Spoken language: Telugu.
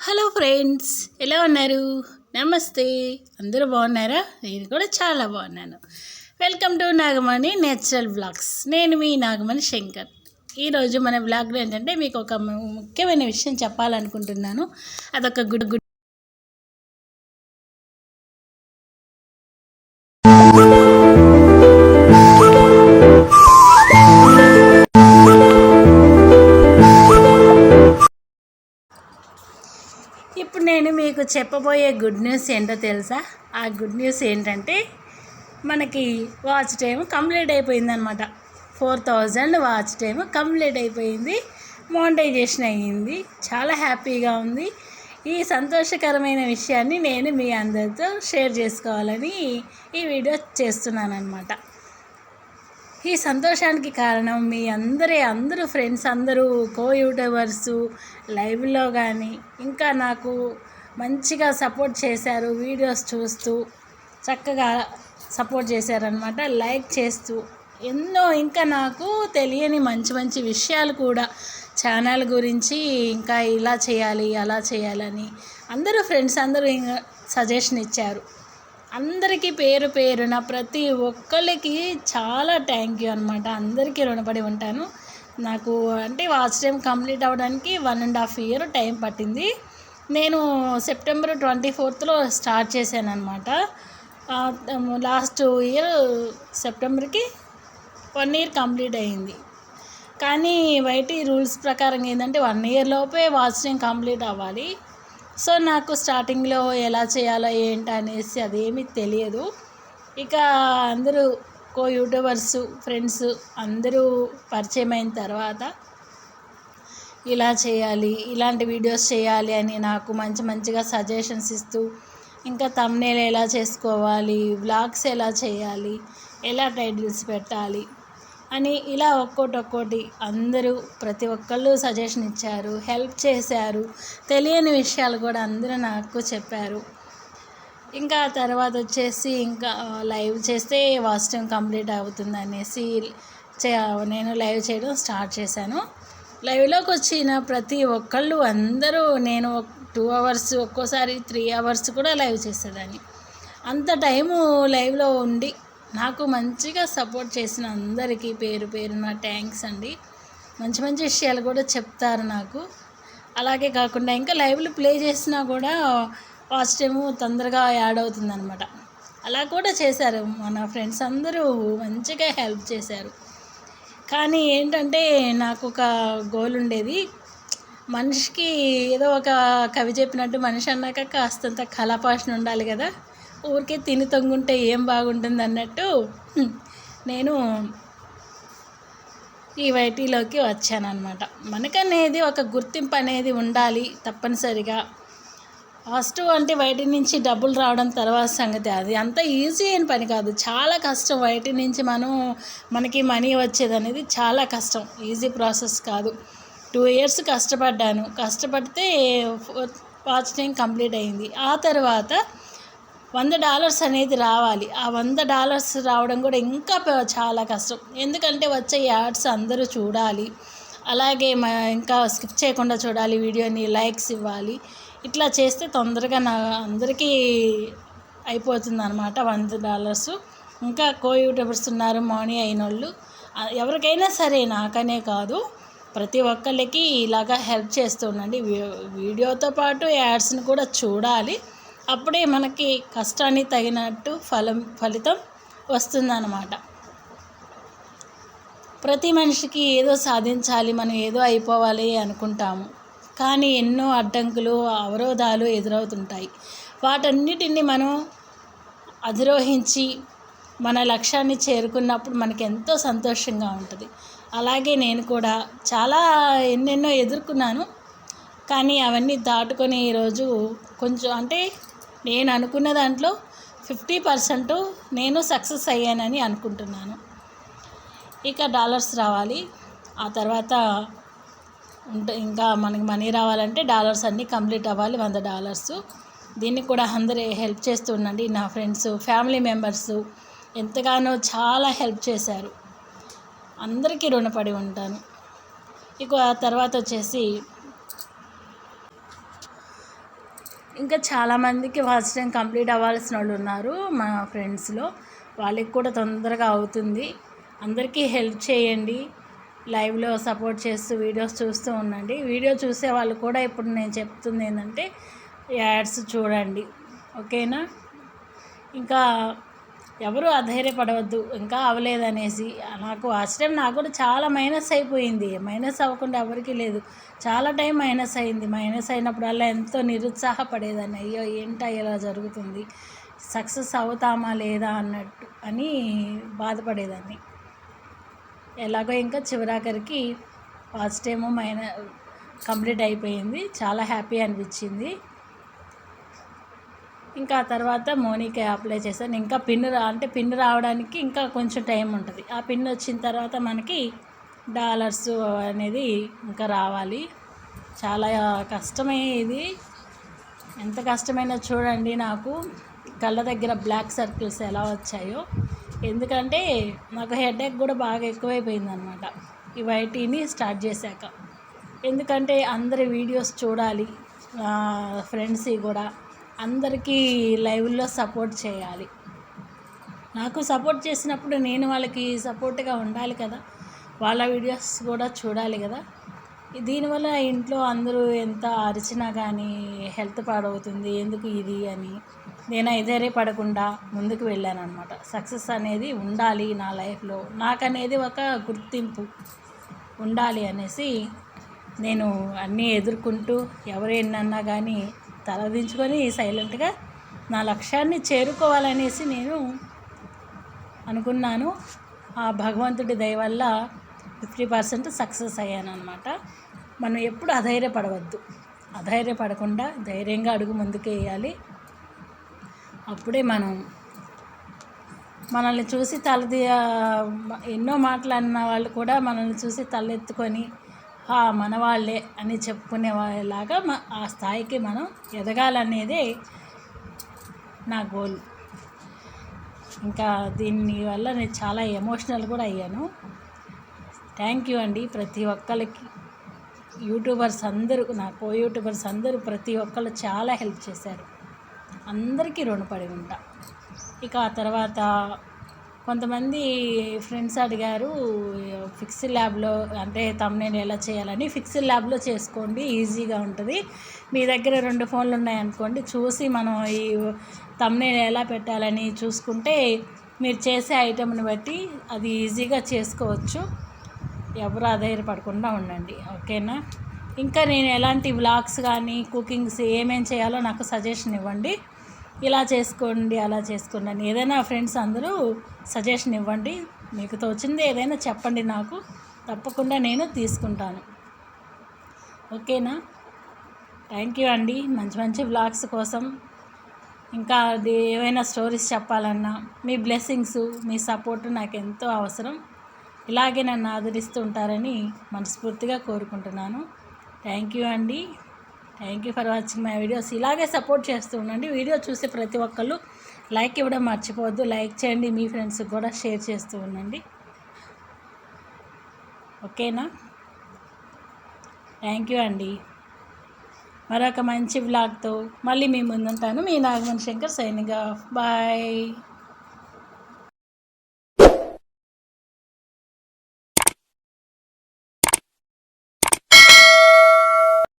హలో ఫ్రెండ్స్ ఎలా ఉన్నారు? నమస్తే. అందరూ బాగున్నారా? నేను కూడా చాలా బాగున్నాను. Welcome to Nagamani natural blogs నేను మీ నాగమణి శంకర్. ఈరోజు మన బ్లాగ్లో ఏంటంటే మీకు ఒక ముఖ్యమైన విషయం చెప్పాలనుకుంటున్నాను. అదొక గుడ్ గుడ్ నేను మీకు చెప్పబోయే గుడ్ న్యూస్ ఏంటో తెలుసా? ఆ గుడ్ న్యూస్ ఏంటంటే మనకి వాచ్ టైం కంప్లీట్ అయిపోయిందనమాట four thousand watch time complete అయిపోయింది. మోనిటైజేషన్ అయ్యింది. చాలా హ్యాపీగా ఉంది. ఈ సంతోషకరమైన విషయాన్ని నేను మీ అందరితో షేర్ చేసుకోవాలని ఈ వీడియో చేస్తున్నాను అనమాట ఈ సంతోషానికి కారణం మీ అందరి అందరూ ఫ్రెండ్స్ అందరూ కో యూట్యూబర్స్ లైవ్లో కానీ ఇంకా నాకు మంచిగా సపోర్ట్ చేశారు వీడియోస్ చూస్తూ చక్కగా సపోర్ట్ చేశారనమాట లైక్ చేస్తూ ఎన్నో ఇంకా నాకు తెలియని మంచి మంచి విషయాలు కూడా ఛానల్ గురించి ఇంకా ఇలా చేయాలి అలా చేయాలని అందరూ ఫ్రెండ్స్ అందరూ సజెషన్ ఇచ్చారు. అందరికీ పేరు పేరున ప్రతి ఒక్కరికి చాలా థ్యాంక్ యూ అనమాట అందరికీ రుణపడి ఉంటాను. నాకు అంటే వాచ్ టైం కంప్లీట్ అవ్వడానికి one and half year time పట్టింది. నేను సెప్టెంబర్ ట్వంటీ ఫోర్త్లో స్టార్ట్ చేశాను అనమాట లాస్ట్ ఇయర్ సెప్టెంబర్కి వన్ ఇయర్ కంప్లీట్ అయ్యింది. కానీ వైటీ రూల్స్ ప్రకారం ఏంటంటే వన్ ఇయర్ లోపే వాచ్ కంప్లీట్ అవ్వాలి. సో నాకు స్టార్టింగ్లో ఎలా చేయాలో ఏంటి అనేసి అదేమీ తెలియదు. ఇక అందరూ కో యూట్యూబర్స్ ఫ్రెండ్స్ అందరూ పరిచయం అయిన తర్వాత ఇలా చేయాలి ఇలాంటి వీడియోస్ చేయాలి అని నాకు మంచి మంచిగా సజెషన్స్ ఇస్తూ ఇంకా తమ్నేల్ ఎలా చేసుకోవాలి వ్లాగ్స్ ఎలా చేయాలి ఎలా టైటిల్స్ పెట్టాలి అని ఇలా ఒక్కోటి ఒక్కోటి అందరూ ప్రతి ఒక్కళ్ళు సజెషన్ ఇచ్చారు హెల్ప్ చేశారు తెలియని విషయాలు కూడా అందరూ నాకు చెప్పారు. ఇంకా తర్వాత వచ్చేసి ఇంకా లైవ్ చేస్తే వాచ్ కంప్లీట్ అవుతుంది అనేసి చే నేను లైవ్ చేయడం స్టార్ట్ చేశాను. లైవ్లోకి వచ్చిన ప్రతి ఒక్కళ్ళు అందరూ నేను టూ అవర్స్ ఒక్కోసారి త్రీ అవర్స్ కూడా లైవ్ చేసేదాన్ని. అంత టైము లైవ్లో ఉండి నాకు మంచిగా సపోర్ట్ చేసిన అందరికీ పేరు పేరున థ్యాంక్స్ అండి. మంచి మంచి విషయాలు కూడా చెప్తారు నాకు. అలాగే కాకుండా ఇంకా లైవ్లో ప్లే చేసినా కూడా పాజిటివ్ తొందరగా యాడ్ అవుతుంది అనమాట అలా కూడా చేశారు. మన ఫ్రెండ్స్ అందరూ మంచిగా హెల్ప్ చేశారు. కానీ ఏంటంటే నాకు ఒక గోల్ ఉండేది. మనిషికి ఏదో ఒక కవి చెప్పినట్టు మనిషి అన్నాక కాస్తంత కళాపాషణ ఉండాలి కదా. ఊరికే తిని తొంగుంటే ఏం బాగుంటుంది అన్నట్టు నేను ఈ వైటీలోకి వచ్చానన్నమాట. మనకనేది ఒక గుర్తింపు అనేది ఉండాలి తప్పనిసరిగా. ఫస్ట్ అంటే బయట నుంచి డబ్బులు రావడం తర్వాత సంగతి అది. అంత ఈజీ అయిన పని కాదు. చాలా కష్టం. బయట నుంచి మనం మనకి మనీ వచ్చేది అనేది చాలా కష్టం. ఈజీ ప్రాసెస్ కాదు. టూ ఇయర్స్ కష్టపడ్డాను. కష్టపడితే వాచ్ టైం కంప్లీట్ అయింది. ఆ తర్వాత వంద డాలర్స్ అనేది రావాలి. ఆ వంద డాలర్స్ రావడం కూడా ఇంకా చాలా కష్టం. ఎందుకంటే వచ్చే యాడ్స్ అందరూ చూడాలి. అలాగే మా ఇంకా స్కిప్ చేయకుండా చూడాలి. వీడియోని లైక్స్ ఇవ్వాలి. ఇట్లా చేస్తే తొందరగా నా అందరికీ అయిపోతుంది అనమాట వంద డాలర్స్. ఇంకా కో యూట్యూబర్స్ ఉన్నారు మార్నింగ్ అయిన వాళ్ళు ఎవరికైనా సరే నాకనే కాదు ప్రతి ఒక్కళ్ళకి ఇలాగా హెల్ప్ చేస్తూ ఉండండి వీ- వీడియోతో పాటు యాడ్స్ని కూడా చూడాలి. అప్పుడే మనకి కష్టానికి తగినట్టు ఫలం ఫలితం వస్తుందన్నమాట. ప్రతి మనిషికి ఏదో సాధించాలి మనం ఏదో అయిపోవాలి అనుకుంటాము. కానీ ఎన్నో అడ్డంకులు అవరోధాలు ఎదురవుతుంటాయి. వాటన్నిటిని మనం అధిరోహించి మన లక్ష్యాన్ని చేరుకున్నప్పుడు మనకి ఎంతో సంతోషంగా ఉంటుంది. అలాగే నేను కూడా చాలా ఎన్నెన్నో ఎదుర్కొన్నాను. కానీ అవన్నీ దాటుకొని ఈరోజు కొంచెం అంటే నేను అనుకున్న దాంట్లో ఫిఫ్టీ పర్సెంట్ నేను సక్సెస్ అయ్యానని అనుకుంటున్నాను. ఇక డాలర్స్ రావాలి. ఆ తర్వాత ఇంకా మనకి మనీ రావాలంటే డాలర్స్ అన్నీ కంప్లీట్ అవ్వాలి వంద డాలర్స్. దీన్ని కూడా అందరూ హెల్ప్ చేస్తూ ఉండండి. నా ఫ్రెండ్స్ ఫ్యామిలీ మెంబర్స్ ఎంతగానో చాలా హెల్ప్ చేశారు. అందరికీ రుణపడి ఉంటాను. ఇక తర్వాత వచ్చేసి ఇంకా చాలామందికి ఫస్ట్ టైం కంప్లీట్ అవ్వాల్సిన వాళ్ళు ఉన్నారు మా ఫ్రెండ్స్లో. వాళ్ళకి కూడా తొందరగా అవుతుంది. అందరికీ హెల్ప్ చేయండి. లైవ్లో సపోర్ట్ చేస్తూ వీడియోస్ చూస్తూ ఉండండి. వీడియో చూసే వాళ్ళు కూడా ఇప్పుడు నేను చెప్తుంది ఏంటంటే యాడ్స్ చూడండి. ఓకేనా? ఇంకా ఎవరు అధైర్యపడవద్దు ఇంకా అవ్వలేదనేసి. నాకు ఫస్ట్ టైం నాకు కూడా చాలా మైనస్ అయిపోయింది. మైనస్ అవ్వకుండా ఎవరికీ లేదు. చాలా టైం మైనస్ అయింది. మైనస్ అయినప్పుడల్లా ఎంతో నిరుత్సాహపడేదాన్ని. అయ్యో ఏంటో ఇలా జరుగుతుంది? సక్సెస్ అవుతామా లేదా అన్నట్టు అని బాధపడేదాన్ని. ఎలాగో ఇంకా చివరాఖరికి ఫస్ట్ ఏమో మైన కంప్లీట్ అయిపోయింది. చాలా హ్యాపీ అనిపించింది. ఇంకా ఆ తర్వాత మోనీకి అప్లై చేశాను. ఇంకా పిన్ రా అంటే పిన్ రావడానికి ఇంకా కొంచెం టైం ఉంటుంది. ఆ పిన్ వచ్చిన తర్వాత మనకి డాలర్స్ అనేది ఇంకా రావాలి. చాలా కష్టమే ఇది ఎంత కష్టమైనా చూడండి నాకు. కళ్ళ దగ్గర బ్లాక్ సర్కిల్స్ ఎలా వచ్చాయో. ఎందుకంటే నాకు హెడేక్ కూడా బాగా ఎక్కువైపోయింది అనమాట ఈ వైటీని స్టార్ట్ చేశాక. ఎందుకంటే అందరి వీడియోస్ చూడాలి ఫ్రెండ్స్ కూడా అందరికీ లైవ్లో సపోర్ట్ చేయాలి. నాకు సపోర్ట్ చేసినప్పుడు నేను వాళ్ళకి సపోర్ట్గా ఉండాలి కదా. వాళ్ళ వీడియోస్ కూడా చూడాలి కదా. దీనివల్ల ఇంట్లో అందరూ ఎంత అరిచినా కానీ హెల్త్ పాడవుతుంది ఎందుకు ఇది అని. నేను ఎదురే పడకుండా ముందుకు వెళ్ళాను అనమాట సక్సెస్ అనేది ఉండాలి నా లైఫ్లో. నాకనేది ఒక గుర్తింపు ఉండాలి అనేసి నేను అన్నీ ఎదుర్కొంటూ ఎవరేనన్నా కానీ తలదించుకొని సైలెంట్గా నా లక్ష్యాన్ని చేరుకోవాలనేసి నేను అనుకున్నాను. ఆ భగవంతుడి దయ వల్ల ఫిఫ్టీ పర్సెంట్ సక్సెస్ అయ్యాను అనమాట మనం ఎప్పుడు అధైర్యపడవద్దు. అధైర్యపడకుండా ధైర్యంగా అడుగు ముందుకు వేయాలి అప్పుడే మనం మనల్ని చూసి తలది ఎన్నో మాట్లాడిన వాళ్ళు కూడా మనల్ని చూసి తలెత్తుకొని మన వాళ్ళే అని చెప్పుకునే వాళ్ళలాగా ఆ స్థాయికి మనం ఎదగాలనేదే నా గోల్. ఇంకా దీని వల్ల నేను చాలా ఎమోషనల్ కూడా అయ్యాను. థ్యాంక్ యూ అండి ప్రతి ఒక్కరికి యూట్యూబర్స్ అందరూ నా కో యూట్యూబర్స్ అందరూ ప్రతి ఒక్కళ్ళు చాలా హెల్ప్ చేశారు. అందరికీ రుణపడి ఉంటా. ఇక ఆ తర్వాత కొంతమంది ఫ్రెండ్స్ అడిగారు ఫిక్స్డ్ ల్యాబ్లో అంటే తమ్నేల్ ఎలా చేయాలని ఫిక్స్డ్ ల్యాబ్లో చేసుకోండి ఈజీగా ఉంటుంది. మీ దగ్గర రెండు ఫోన్లు ఉన్నాయనుకోండి చూసి మనం ఈ తమ్నేల్ ఎలా పెట్టాలని చూసుకుంటే మీరు చేసే ఐటెంని బట్టి అది ఈజీగా చేసుకోవచ్చు. ఎవరు ఆధారపడకుండా ఉండండి. ఓకేనా? ఇంకా నేను ఎలాంటి వ్లాగ్స్ కానీ కుకింగ్స్ ఏమేమి చేయాలో నాకు సజెషన్ ఇవ్వండి. ఇలా చేసుకోండి అలా చేసుకోండి అని ఏదైనా ఫ్రెండ్స్ అందరూ సజెషన్ ఇవ్వండి. మీకు తోచింది ఏదైనా చెప్పండి నాకు. తప్పకుండా నేను తీసుకుంటాను. ఓకేనా? థ్యాంక్ యూ అండి. మంచి మంచి బ్లాగ్స్ కోసం. ఇంకా అది ఏవైనా స్టోరీస్ చెప్పాలన్నా మీ బ్లెస్సింగ్స్ మీ సపోర్ట్ నాకు ఎంతో అవసరం. ఇలాగే నన్ను ఆదరిస్తూ ఉంటారని మనస్ఫూర్తిగా కోరుకుంటున్నాను. థ్యాంక్ యూ అండి. Thank you for watching my videos. ఇలాగే సపోర్ట్ చేస్తూ ఉండండి. వీడియో చూసే ప్రతి ఒక్కళ్ళు లైక్ ఇవ్వడం మర్చిపోవద్దు. లైక్ చేయండి. మీ ఫ్రెండ్స్కి కూడా షేర్ చేస్తూ ఉండండి. ఓకేనా? థ్యాంక్ యూ అండి. మరొక మంచి వ్లాగ్తో మళ్ళీ మీ ముందుంటాను. మీ Nagamani Shankar signing off. Bye.